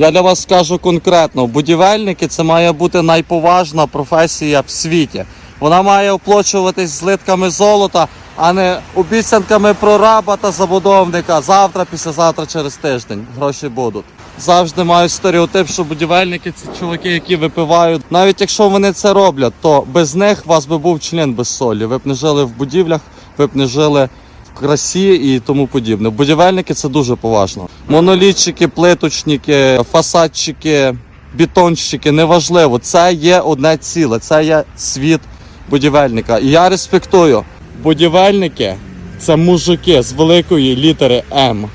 Я для вас скажу конкретно: будівельники це має бути найповажна професія в світі. Вона має оплачуватись злитками золота, а не обіцянками прораба та забудовника. Завтра, післязавтра, через тиждень гроші будуть. Завжди мають стереотип, що будівельники це чуваки, які випивають. Навіть якщо вони це роблять, то без них вас би був член без солі. Ви б не жили в будівлях, ви б не жили красі і тому подібне. Будівельники це дуже поважно. Монолітчики, плиточники, фасадчики, бетонщики, неважливо. Це є одне ціле, це є світ будівельника. І я респектую. Будівельники це мужики з великої літери М.